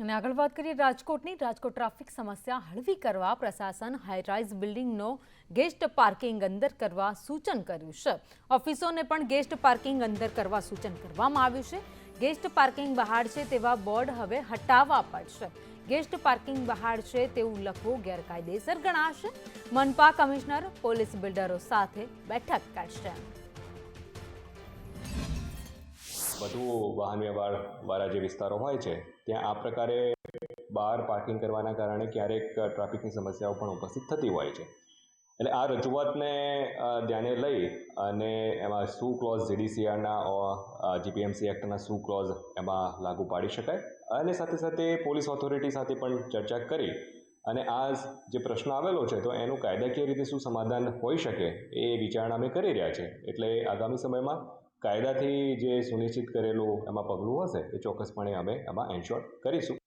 અને આગળ વાત કરીએ રાજકોટની. રાજકોટ ટ્રાફિક સમસ્યા હળવી કરવા પ્રશાસન હાઈરાઇઝ બિલ્ડિંગનો ગેસ્ટ પાર્કિંગ અંદર કરવા સૂચન કર્યું છે. ઓફિસોને પણ ગેસ્ટ પાર્કિંગ અંદર કરવા સૂચન કરવામાં આવ્યું છે. ગેસ્ટ પાર્કિંગ બહાર છે તેવા બોર્ડ હવે હટાવવા પડશે. ગેસ્ટ પાર્કિંગ બહાર છે તેવું લખવું ગેરકાયદેસર ગણાશે. મનપા કમિશનર, પોલીસ બિલ્ડરો સાથે બેઠક કરશે. વધુ વાહન વ્યવહાર વાળા જે વિસ્તારો હોય છે, ત્યાં આ પ્રકારે બહાર પાર્કિંગ કરવાના કારણે ક્યારેક ટ્રાફિકની સમસ્યાઓ પણ ઉપસ્થિત થતી હોય છે. એટલે આ રજૂઆતને ધ્યાને લઈ અને એમાં શું ક્લોઝ જીડીસીઆરના જીપીએમસી એક્ટના શું ક્લોઝ એમાં લાગુ પાડી શકાય? અને સાથે સાથે પોલીસ ઓથોરિટી સાથે પણ ચર્ચા કરી અને આ જે પ્રશ્ન આવેલો છે, તો એનું કાયદાકીય રીતે શું સમાધાન હોઈ શકે એ વિચારણા અમે કરી રહ્યા છે. એટલે આગામી સમયમાં કાયદાથી જે સુનિશ્ચિત કરેલું એમાં પગલું હશે એ ચોક્કસપણે અમે એમાં એન્શ્યોર કરીશું.